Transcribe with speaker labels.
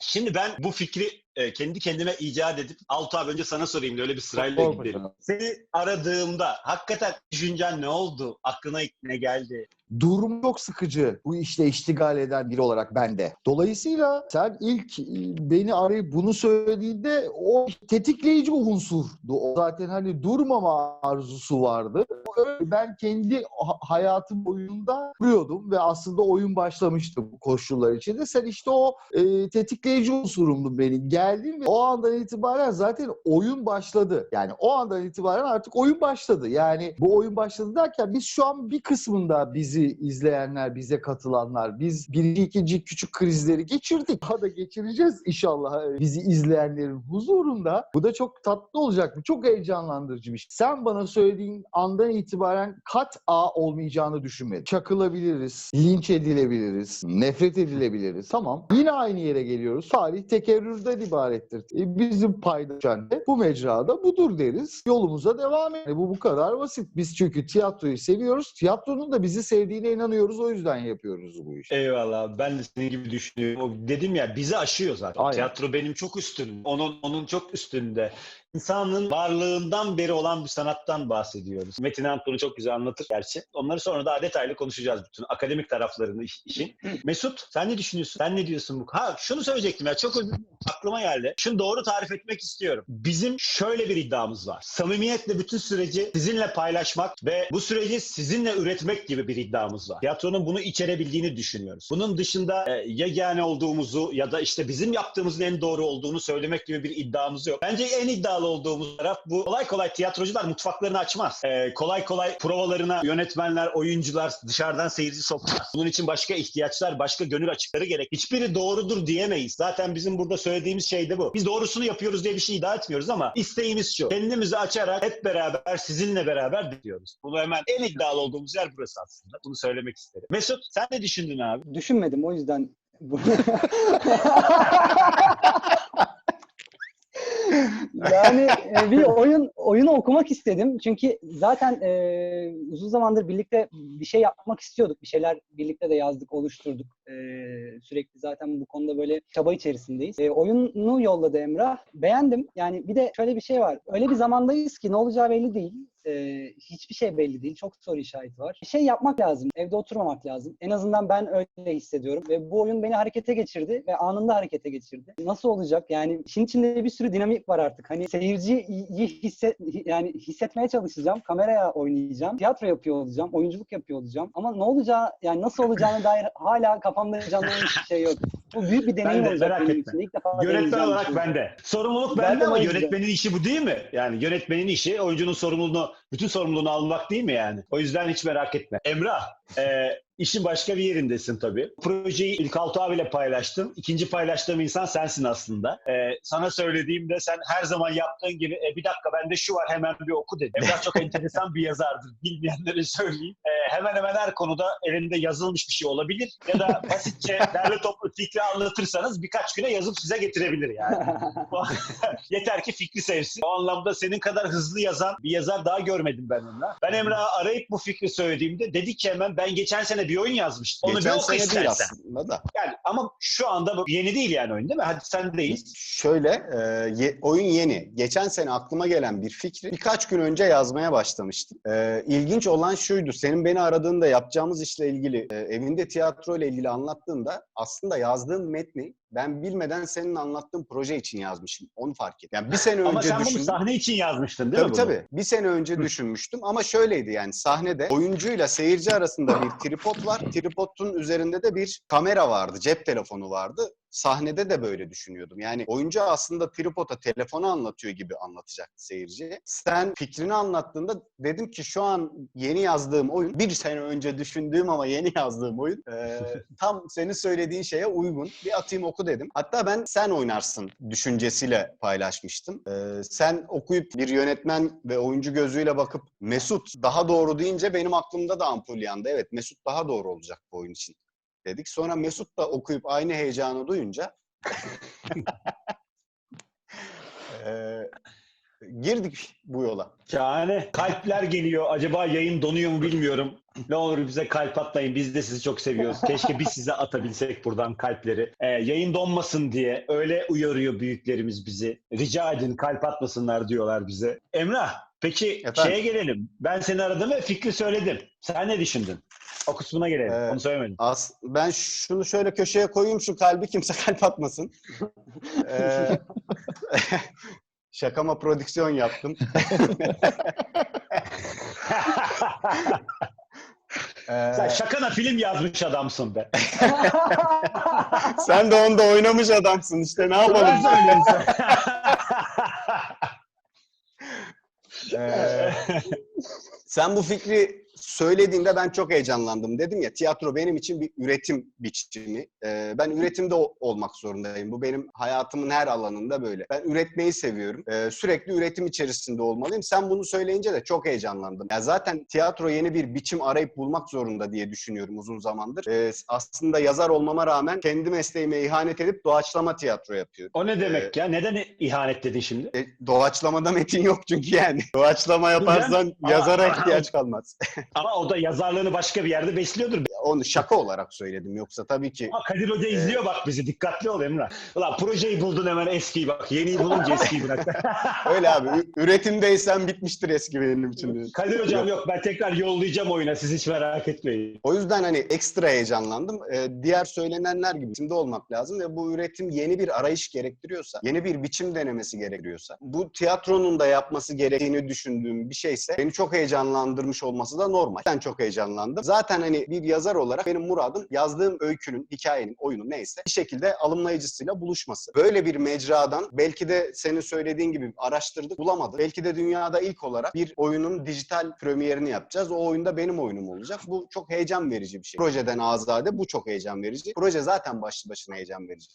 Speaker 1: Şimdi ben bu fikri e, kendi kendime icat edip Altı abi önce sana sorayım da öyle bir sırayla
Speaker 2: Sor
Speaker 1: gidelim. Seni aradığımda hakikaten düşüncen ne oldu? Aklına ilk ne geldi?
Speaker 2: Durum çok sıkıcı bu işte iştigal eden biri olarak bende. Dolayısıyla sen ilk e, beni arayıp bunu söylediğinde o tetikleyici unsurdu. O zaten hani durmama arzusu vardı. Ben kendi ha- hayatım boyunda kuruyordum ve aslında oyun başlamıştı bu koşullar içinde. Sen işte o e, tetikleyici unsurumdun benim. Geldin ve o andan itibaren zaten oyun başladı. Yani o andan itibaren artık oyun başladı. Yani bu oyun başladı derken biz şu an bir kısmında bizi izleyenler, bize katılanlar, biz birinci, ikinci küçük krizleri geçirdik. Daha da geçireceğiz inşallah bizi izleyenlerin huzurunda. Bu da çok tatlı olacak. Bu çok heyecanlandırıcı bir şey. Sen bana söylediğin andan itibaren kat A olmayacağını düşünmedim. Çakılabiliriz, linç edilebiliriz, nefret edilebiliriz. Tamam. Yine aynı yere geliyoruz. Tarih tekerrürden ibarettir. E, bizim paydaşan bu mecrada budur deriz. Yolumuza devam edelim. Bu bu kadar basit. Biz çünkü tiyatroyu seviyoruz. Tiyatronun da bizi sevdiğine inanıyoruz. O yüzden yapıyoruz bu işi.
Speaker 1: Eyvallah. Ben de senin gibi düşünüyorum. O dedim ya bizi aşıyor zaten.
Speaker 2: Aynen.
Speaker 1: Tiyatro benim çok üstünüm. Onun onun çok üstünde. İnsanın varlığından beri olan bir sanattan bahsediyoruz. Metin Ant bunu çok güzel anlatır gerçi. Onları sonra daha detaylı konuşacağız bütün akademik taraflarını iş- işin. Mesut sen ne düşünüyorsun? Sen ne diyorsun bu? Ha şunu söyleyecektim ya çok özür aklıma geldi. Şunu doğru tarif etmek istiyorum. Bizim şöyle bir iddiamız var. Samimiyetle bütün süreci sizinle paylaşmak ve bu süreci sizinle üretmek gibi bir iddiamız var. Tiyatronun bunu içerebildiğini düşünüyoruz. Bunun dışında e, yegane olduğumuzu ya da işte bizim yaptığımızın en doğru olduğunu söylemek gibi bir iddiamız yok. Bence en iddialı olduğumuz taraf bu. Kolay kolay tiyatrocular mutfaklarını açmaz. E, kolay kolay provalarına yönetmenler, oyuncular dışarıdan seyirci sokmaz. Bunun için başka ihtiyaçlar, başka gönül açıkları gerek. Hiçbiri doğrudur diyemeyiz. Zaten bizim burada söylediğimiz şey de bu. Biz doğrusunu yapıyoruz diye bir şey iddia etmiyoruz ama isteğimiz şu. Kendimizi açarak hep beraber sizinle beraber diyoruz. Bunu hemen en iddialı olduğumuz yer burası aslında. Bunu söylemek isterim. Mesut sen ne düşündün abi?
Speaker 3: Düşünmedim o yüzden. yani e, bir oyun oyunu okumak istedim. Çünkü zaten e, uzun zamandır birlikte bir şey yapmak istiyorduk. Bir şeyler birlikte de yazdık, oluşturduk. E, sürekli zaten bu konuda böyle çaba içerisindeyiz. E, oyunu yolladı Emrah. Beğendim. Yani bir de şöyle bir şey var. Öyle bir zamandayız ki ne olacağı belli değil. E, hiçbir şey belli değil. Çok soru işareti var. Bir şey yapmak lazım. Evde oturmamak lazım. En azından ben öyle hissediyorum. Ve bu oyun beni harekete geçirdi ve anında harekete geçirdi. Nasıl olacak? Yani işin içinde bir sürü dinamik var artık. Hani seyirciyi hisset yani hissetmeye çalışacağım. Kameraya oynayacağım. Tiyatro yapıyor olacağım. Oyunculuk yapıyor olacağım. Ama ne olacağı yani nasıl olacağına dair hala kafamda canlanan hiçbir şey yok. Bu büyük bir deneyim
Speaker 1: de,
Speaker 3: olacak
Speaker 1: merak etme.
Speaker 3: İlk defa
Speaker 1: Yönetmen olarak bende. Sorumluluk
Speaker 3: Ben
Speaker 1: bende
Speaker 3: de
Speaker 1: ama yönetmenin işi bu değil mi? Yani yönetmenin işi oyuncunun sorumluluğunu, bütün sorumluluğunu almak değil mi yani? O yüzden hiç merak etme. Emrah, e, işin başka bir yerindesin tabii. Projeyi ilk Altı abiyle paylaştım. İkinci paylaştığım insan sensin aslında. E, sana söylediğimde sen her zaman yaptığın gibi e, bir dakika bende şu var hemen bir oku dedi. Emrah çok enteresan bir yazardır. Bilmeyenlere söyleyeyim. E, hemen hemen her konuda elinde yazılmış bir şey olabilir. Ya da basitçe derli toplu fikri anlatırsanız birkaç güne yazıp size getirebilir yani. Yeter ki fikri sevsin. O anlamda senin kadar hızlı yazan bir yazar daha görmedim ben Emrah. Ben Emrah'a arayıp bu fikri söylediğimde dedi ki hemen ben geçen sene bir oyun yazmıştım. Onu
Speaker 4: Geçen
Speaker 1: bir oku
Speaker 4: sene değil
Speaker 1: istersen.
Speaker 4: aslında da.
Speaker 1: Yani ama şu anda bu yeni değil yani oyun değil mi? Hadi sen deyiz.
Speaker 4: Şöyle, e, ye- oyun yeni. Geçen sene aklıma gelen bir fikri birkaç gün önce yazmaya başlamıştım. E, ilginç olan şuydu, senin beni aradığında yapacağımız işle ilgili, e, evinde tiyatro ile ilgili anlattığında aslında yazdığım metni ben bilmeden senin anlattığın proje için yazmışım. Onu fark ettim. Yani bir sene
Speaker 1: Ama
Speaker 4: önce
Speaker 1: sen bunu
Speaker 4: düşündüm.
Speaker 1: sahne için yazmıştın değil
Speaker 4: Tabii
Speaker 1: mi?
Speaker 4: tabii. Bir sene önce düşünmüştüm ama şöyleydi yani sahnede oyuncuyla seyirci arasında bir tripod var. Tripodun üzerinde de bir kamera vardı, cep telefonu vardı. Sahnede de böyle düşünüyordum. Yani oyuncu aslında tripoda telefonu anlatıyor gibi anlatacaktı seyirciye. Sen fikrini anlattığında dedim ki şu an yeni yazdığım oyun, bir sene önce düşündüğüm ama yeni yazdığım oyun e, tam senin söylediğin şeye uygun. Bir atayım oku dedim. Hatta ben sen oynarsın düşüncesiyle paylaşmıştım. E, sen okuyup bir yönetmen ve oyuncu gözüyle bakıp Mesut daha doğru deyince benim aklımda da ampul yandı. Evet Mesut daha doğru olacak bu oyun için dedik. Sonra Mesut da okuyup aynı heyecanı duyunca eee, girdik bu yola.
Speaker 1: Şahane. Kalpler geliyor. Acaba yayın donuyor mu bilmiyorum. Ne olur bize kalp atmayın. Biz de sizi çok seviyoruz. Keşke biz size atabilsek buradan kalpleri. Ee, yayın donmasın diye öyle uyarıyor büyüklerimiz bizi. Rica edin kalp atmasınlar diyorlar bize. Emrah, peki
Speaker 4: Efendim?
Speaker 1: şeye gelelim. Ben seni aradım ve fikri söyledim. Sen ne düşündün? O kısmına gelelim.
Speaker 4: Ee,
Speaker 1: Onu söylemedim.
Speaker 4: As ben şunu şöyle köşeye koyayım şu kalbi kimse kalp atmasın. Ee, şakama prodüksiyon yaptım. Ee,
Speaker 1: Sen şakana film yazmış adamsın be.
Speaker 4: sen de onda oynamış adamsın işte ne yapalım?
Speaker 1: söylüyorsun.
Speaker 4: Ee, sen bu fikri söylediğinde ben çok heyecanlandım. Dedim ya tiyatro benim için bir üretim biçimi. Ee, ben üretimde olmak zorundayım. Bu benim hayatımın her alanında böyle. Ben üretmeyi seviyorum. Ee, sürekli üretim içerisinde olmalıyım. Sen bunu söyleyince de çok heyecanlandım. Ya zaten tiyatro yeni bir biçim arayıp bulmak zorunda diye düşünüyorum uzun zamandır. Ee, aslında yazar olmama rağmen kendi mesleğime ihanet edip doğaçlama tiyatro yapıyorum.
Speaker 1: o ne demek ya? Neden ihanet dedin şimdi?
Speaker 4: E, doğaçlamada metin yok çünkü yani. Doğaçlama yaparsan yazara ihtiyaç kalmaz.
Speaker 1: Ama o da yazarlığını başka bir yerde besliyordur.
Speaker 4: Onu şaka olarak söyledim. Yoksa tabii ki
Speaker 1: Ama Kadir Hoca izliyor bak bizi. Dikkatli ol Emrah. Ulan projeyi buldun hemen eskiyi bak. Yeniyi bulunca eskiyi bırak.
Speaker 4: öyle abi. Üretimdeysen bitmiştir eski benim için.
Speaker 1: Kadir Hocam yok ben tekrar yollayacağım oyuna. Siz hiç merak etmeyin.
Speaker 4: O yüzden hani ekstra heyecanlandım. Ee, diğer söylenenler gibi şimdi olmak lazım ve bu üretim yeni bir arayış gerektiriyorsa, yeni bir biçim denemesi gerektiriyorsa, bu tiyatronun da yapması gerektiğini düşündüğüm bir şeyse beni çok heyecanlandırmış olması da normal. Ben çok heyecanlandım. Zaten hani bir yazar olarak benim muradım yazdığım öykünün, hikayenin, oyunun neyse bir şekilde alımlayıcısıyla buluşması. Böyle bir mecradan belki de senin söylediğin gibi araştırdık, bulamadık. Belki de dünyada ilk olarak bir oyunun dijital premierini yapacağız. O oyunda benim oyunum olacak. Bu çok heyecan verici bir şey. Projeden azade bu çok heyecan verici. Proje zaten başlı başına heyecan verici.